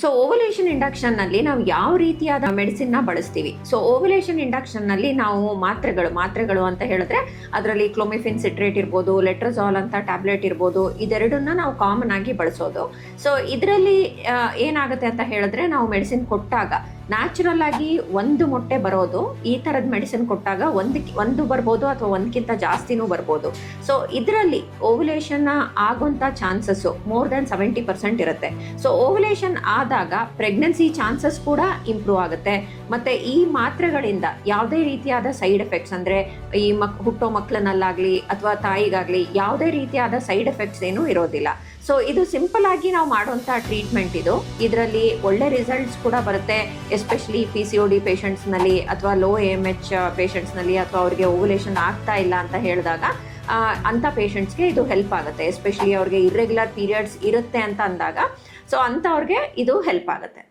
So ovulation ಇಂಡಕ್ಷನ್ನಲ್ಲಿ ನಾವು ಯಾವ ರೀತಿಯಾದ ಮೆಡಿಸಿನ್ನ ಬಳಸ್ತೀವಿ? ಸೊ ಓವಲೇಷನ್ ಇಂಡಕ್ಷನ್ನಲ್ಲಿ ನಾವು ಮಾತ್ರೆಗಳು ಮಾತ್ರೆಗಳು ಅಂತ ಹೇಳಿದ್ರೆ ಅದರಲ್ಲಿ ಕ್ಲೋಮಿಫಿನ್ ಸಿಟ್ರೇಟ್ ಇರ್ಬೋದು ಲೆಟ್ರಜಾಲ್ ಅಂತ ಟ್ಯಾಬ್ಲೆಟ್ ಇರ್ಬೋದು, ಇದೆರಡನ್ನ ನಾವು ಕಾಮನ್ ಆಗಿ ಬಳಸೋದು. ಸೊ ಇದರಲ್ಲಿ ಏನಾಗುತ್ತೆ ಅಂತ ಹೇಳಿದ್ರೆ ನಾವು ಮೆಡಿಸಿನ್ ಕೊಟ್ಟಾಗ ನ್ಯಾಚುರಲ್ ಆಗಿ ಒಂದು ಮೊಟ್ಟೆ ಬರೋದು, ಈ ಥರದ ಮೆಡಿಸಿನ್ ಕೊಟ್ಟಾಗ ಒಂದು ಒಂದು ಬರ್ಬೋದು ಅಥವಾ ಒಂದಕ್ಕಿಂತ ಜಾಸ್ತಿನೂ ಬರ್ಬೋದು. ಸೊ ಇದರಲ್ಲಿ ಓವ್ಯುಲೇಷನ್ ಆಗುವಂಥ chances more than seventy percent ಇರುತ್ತೆ. ಸೊ ಓವ್ಯುಲೇಷನ್ ಆದಾಗ ಪ್ರೆಗ್ನೆನ್ಸಿ ಚಾನ್ಸಸ್ ಕೂಡ ಇಂಪ್ರೂವ್ ಆಗುತ್ತೆ. ಮತ್ತೆ ಈ ಮಾತ್ರೆಗಳಿಂದ ಯಾವುದೇ ರೀತಿಯಾದ ಸೈಡ್ ಎಫೆಕ್ಟ್ಸ್ ಅಂದರೆ ಈ ಮಕ್, ಹುಟ್ಟೋ ಮಕ್ಕಳನ್ನಲ್ಲಾಗಲಿ ಅಥವಾ ತಾಯಿಗಾಗಲಿ ಯಾವುದೇ ರೀತಿಯಾದ ಸೈಡ್ ಎಫೆಕ್ಟ್ಸ್ ಏನೂ ಇರೋದಿಲ್ಲ. ಸೊ ಇದು ಸಿಂಪಲ್ ಆಗಿ ನಾವು ಮಾಡುವಂಥ ಟ್ರೀಟ್ಮೆಂಟ್ ಇದು. ಇದರಲ್ಲಿ ಒಳ್ಳೆ ರಿಸಲ್ಟ್ಸ್ ಕೂಡ ಬರುತ್ತೆ. Especially P C O D ಪೇಷಂಟ್ಸ್ನಲ್ಲಿ ಅಥವಾ ಲೋ ಎಂ ಎಚ್ ಪೇಷಂಟ್ಸ್ನಲ್ಲಿ ಅಥವಾ ಅವರಿಗೆ ಓವುಲೇಷನ್ ಆಗ್ತಾ ಇಲ್ಲ ಅಂತ ಹೇಳಿದಾಗ ಅಂಥ ಪೇಷಂಟ್ಸ್ಗೆ ಇದು ಹೆಲ್ಪ್ ಆಗುತ್ತೆ. ಎಸ್ಪೆಷಲಿ ಅವ್ರಿಗೆ ಇರ್ರೆಗ್ಯುಲರ್ ಪೀರಿಯಡ್ಸ್ ಇರುತ್ತೆ ಅಂತ ಅಂದಾಗ ಸೊ ಅಂಥವ್ರಿಗೆ ಇದು ಹೆಲ್ಪ್ ಆಗುತ್ತೆ.